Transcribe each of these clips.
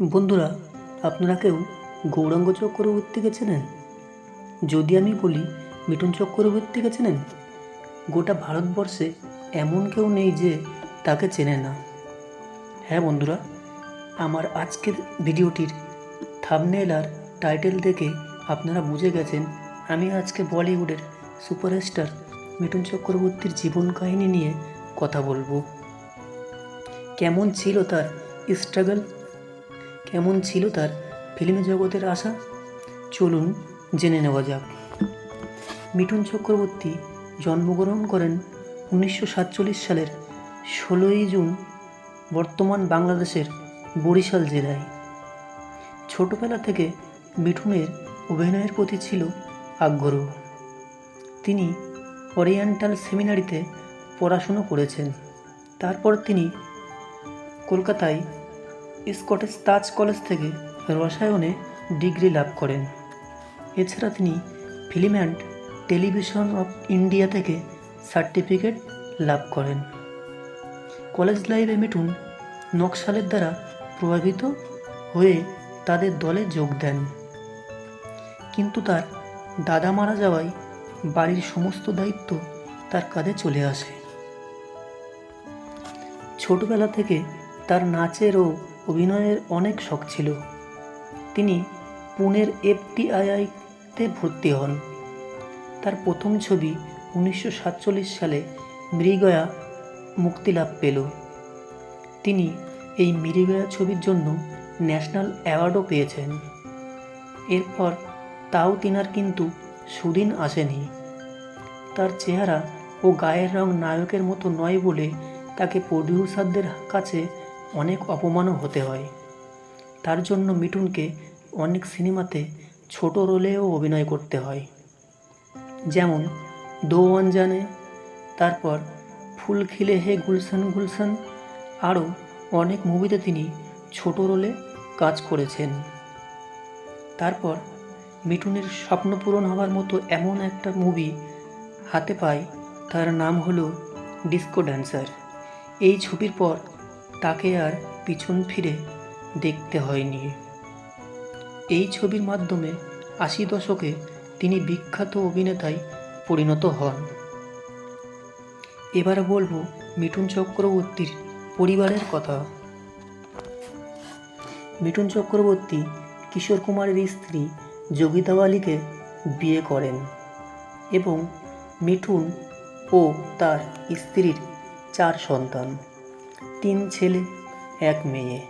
বন্ধুরা, আপনারা কেউ গৌরাঙ্গ চক্রবর্তীকে চেনেন? যদি আমি বলি মিঠুন চক্রবর্তীকে চেনেন, গোটা ভারতবর্ষে এমন কেউ নেই যে তাকে চেনে না। হ্যাঁ বন্ধুরা, আমার আজকের ভিডিওটির থামনেল আর টাইটেল দেখে আপনারা বুঝে গেছেন আমি আজকে বলিউডের সুপারস্টার মিঠুন চক্রবর্তীর জীবন কাহিনী নিয়ে কথা বলব। কেমন ছিল তার স্ট্রাগল? কেমন ছিল তার ফিল্ম জগতের আশা? চলুন জেনে নেওয়া যাক। মিঠুন চক্রবর্তী জন্মগ্রহণ করেন উনিশশো সাতচল্লিশ সালের ষোলোই জুন বর্তমান বাংলাদেশের বরিশাল জেলায়। ছোটবেলা থেকে মিঠুনের অভিনয়ের প্রতি ছিল আগ্রহ। তিনি ওরিয়েন্টাল সেমিনারিতে পড়াশুনো করেছেন। তারপর তিনি কলকাতায় স্কটেশ তাজ কলেজ থেকে রসায়নে ডিগ্রি লাভ করেন। এছাড়া তিনি film and television of India থেকে সার্টিফিকেট লাভ করেন। কলেজ লাইফে মিঠুন নকশালের দ্বারা প্রভাবিত হয়ে তাদের দলে যোগ দেন। কিন্তু তার দাদা মারা যাওয়ায় বাড়ির সমস্ত দায়িত্ব তার কাঁধে চলে আসে। ছোটবেলা থেকে তার নাচের ও অভিনয়ের অনেক শখ ছিল। তিনি পুনের এফটিআইআইতে ভর্তি হন। তার প্রথম ছবি উনিশশো সাতচল্লিশ সালে মৃগয়া মুক্তি লাভ পেল। তিনি এই মৃগয়া ছবির জন্য ন্যাশনাল অ্যাওয়ার্ডও পেয়েছেন। এরপর তাও তিনার কিন্তু সুদিন আসেনি। তার চেহারা ও গায়ের রং নায়কের মতো নয় বলে তাকে প্রডিউসারদের কাছে অনেক অপমানও হতে হয়। তার জন্য মিঠুনকে অনেক সিনেমাতে ছোট রোলেও অভিনয় করতে হয়। যেমন দো জানে, তারপর ফুল খিলে হে গুলশান গুলশান, আরও অনেক মুভিতে তিনি ছোট রোলে কাজ করেছেন। তারপর মিঠুনের স্বপ্ন পূরণ হওয়ার মতো এমন একটা মুভি হাতে পায়, তার নাম হলো ডিস্কো ড্যান্সার এই ছবির পর তাকে আর পিছন ফিরে দেখতে হয়নি। এই ছবির মাধ্যমে আশি দশকে তিনি বিখ্যাত অভিনেতায় পরিণত হন। এবার বলব মিঠুন চক্রবর্তীর পরিবারের কথা। মিঠুন চক্রবর্তী কিশোর কুমারের স্ত্রী যোগিতা বালিকে বিয়ে করেন এবং মিঠুন ও তার স্ত্রীর চার সন্তান। তিন ছেলে, এক মেয়ে।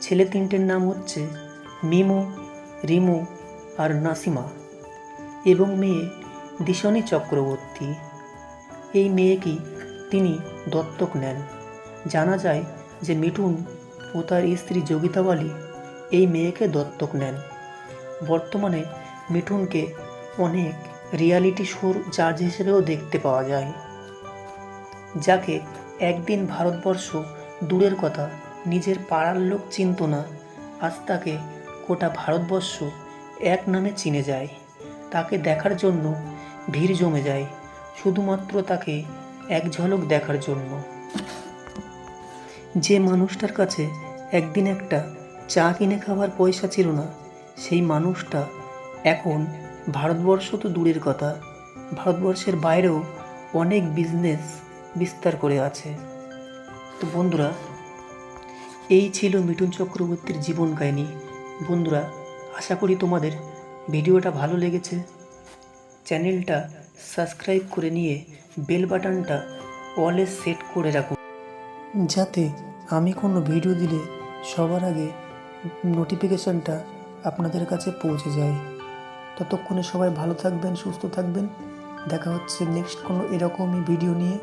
ছেলে তিনটের নাম হচ্ছে মিমু, রিমু আর নাসিমা এবং মেয়ে দিশনী চক্রবর্তী। এই মেয়েকে তিনি দত্তক নেন। জানা যায় যে মিঠুন ও তার স্ত্রী যোগিতা বালি এই মেয়েকে দত্তক নেন। বর্তমানে মিঠুনকে অনেক রিয়ালিটি শোর জাজ হিসেবেও দেখতে পাওয়া যায়। যাকে একদিন ভারতবর্ষ দূরের কথা, নিজের পাড়ার লোক চিনত না। আজ তাকে গোটা ভারতবর্ষ এক নামে চিনে যায়। তাকে দেখার জন্য ভিড় জমে যায়, শুধুমাত্র তাকে এক ঝলক দেখার জন্য। যে মানুষটার কাছে একদিন একটা চা কিনে খাওয়ার পয়সা ছিল না, সেই মানুষটা এখন ভারতবর্ষ তো দূরের কথা। ভারতবর্ষের বাইরেও অনেক বিজনেস বিস্তার করে আছে। তো বন্ধুরা, এই ছিল মিঠুন চক্রবর্তীর জীবন কাহিনী। বন্ধুরা, আশা করি তোমাদের ভিডিওটা ভালো লেগেছে। চ্যানেলটা সাবস্ক্রাইব করে নিয়ে বেল বাটনটা অলে সেট করে রাখুন যাতে আমি কোনো ভিডিও দিলে সবার আগে নোটিফিকেশানটা আপনাদের কাছে পৌঁছে যায়। ততক্ষণে সবাই ভালো থাকবেন, সুস্থ থাকবেন। দেখা হচ্ছে নেক্সট কোনো এরকমই ভিডিও নিয়ে।